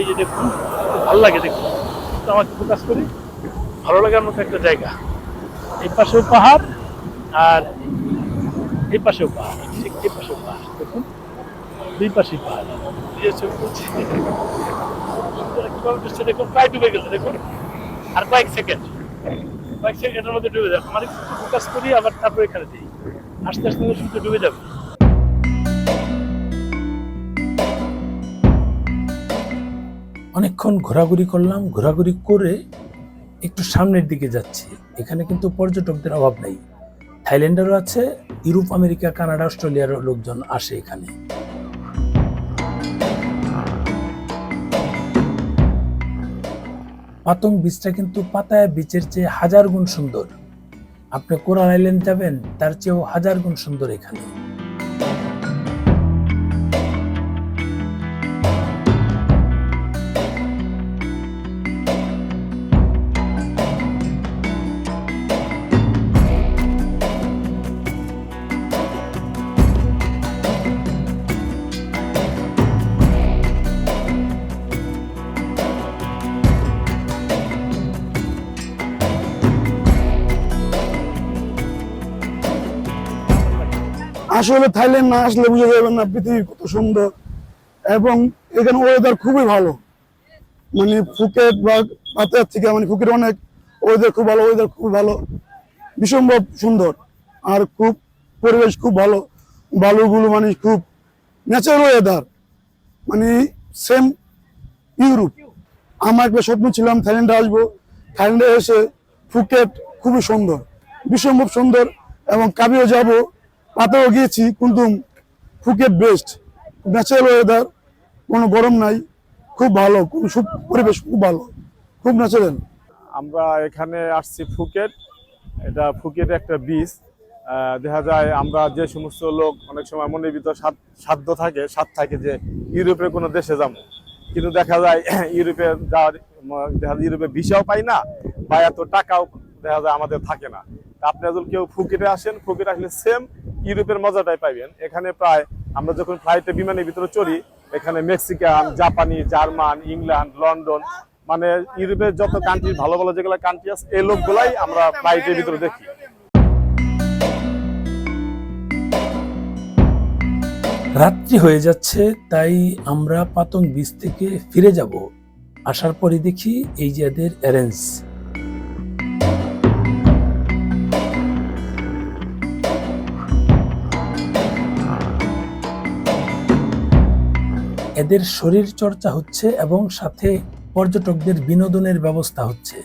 এই যে দেখুন, ভালো লাগে দেখুন তো আমাকে ফোকাস করি। ভালো লাগার মতো একটা জায়গা। এই পাশেও পাহাড় আর এই পাশেও পাহাড় এই পাশেও পাহাড়। দেখুন, দুই পাশেই পাহাড়। দেখুন, প্রায় ডুবে গেছে, দেখুন। আর কয়েক সেকেন্ড। কয়েক সেকেন্ডের মধ্যে ডুবে যাবে। আমার একটু ফোকাস করি, আবার তারপরে এখানে দিই আস্তে আস্তে সূর্য ডুবে যাবে। অনেকক্ষণ ঘোরাঘুরি করলাম, ঘোরাঘুরি করে একটু সামনের দিকে যাচ্ছি। এখানে কিন্তু পর্যটকদের অভাব নেই। থাইল্যান্ডেরও আছে, ইউরোপ, আমেরিকা, কানাডা, অস্ট্রেলিয়ারও লোকজন আসে এখানে। পাতং বিচটা কিন্তু পাতায়া বিচের চেয়ে হাজার গুণ সুন্দর। আপনি কোরাল আইল্যান্ড যাবেন, তার চেয়েও হাজার গুণ সুন্দর এখানে। আসলে থাইল্যান্ড না আসলে বুঝে যাবেন না, পৃথিবী কত সুন্দর। এবং এখানে ওয়েদার খুবই ভালো। মানে ফুকেট বা পাতার থেকে মানে ফুকেট অনেক ওয়েদার খুব ভালো ওয়েদার খুব ভালো। বিসম্ভব সুন্দর। আর খুব, পরিবেশ খুব ভালো। বালুগুলো মানে খুব ন্যাচারাল ওয়েদার মানে সেম ইউরোপ আমার একটা স্বপ্ন ছিলাম থাইল্যান্ডে আসব। থাইল্যান্ডে এসে ফুকেট খুবই সুন্দর। বিসম্ভব সুন্দর এবং কাবিও যাব। পাতেও গিয়েছি, কিন্তু ফুকেট বেস্ট ন্যাচারাল ওয়েদার কোনো গরম নাই, খুব ভালো, খুব পরিবেশ খুব ভালো, খুব ন্যাচারাল আমরা এখানে আসছি ফুকেট, এটা ফুকেট একটা বীজ দেখা যায় আমরা যে সমস্ত লোক অনেক সময় মনের ভিতর সাধ্য থাকে সাদ থাকে যে ইউরোপের কোনো দেশে যাব। কিন্তু দেখা যায় ইউরোপে যাওয়ার, দেখা যায় ইউরোপে ভিসাও পাই না, বা এত টাকাও দেখা যায় আমাদের থাকে না। আপনি যদি কেউ ফুকেটে আসেন, ফুকেটে আসলে সেম ইউরোপের মজাটাই পাইবেন। এখানে প্রায় আমরা যখন ফ্লাইটে বিমানের ভিতরে চড়ি, এখানে মেক্সিকান জাপানি জার্মান ইংল্যান্ড লন্ডন মানে ইউরোপের যত কান্ট্রি ভালো ভালো যেগুলো কান্ট্রি আছে, এই লোকগুলাই আমরা ফ্লাইটের ভিতরে দেখি। রাত্রি হয়ে যাচ্ছে, তাই আমরা পাতং বিচ থেকে ফিরে যাব। আসার পরে দেখি এই যে এদের অ্যারেঞ্জ এদের শরীর চর্চা হচ্ছে এবং সাথে পর্যটকদের বিনোদনের ব্যবস্থা হচ্ছে।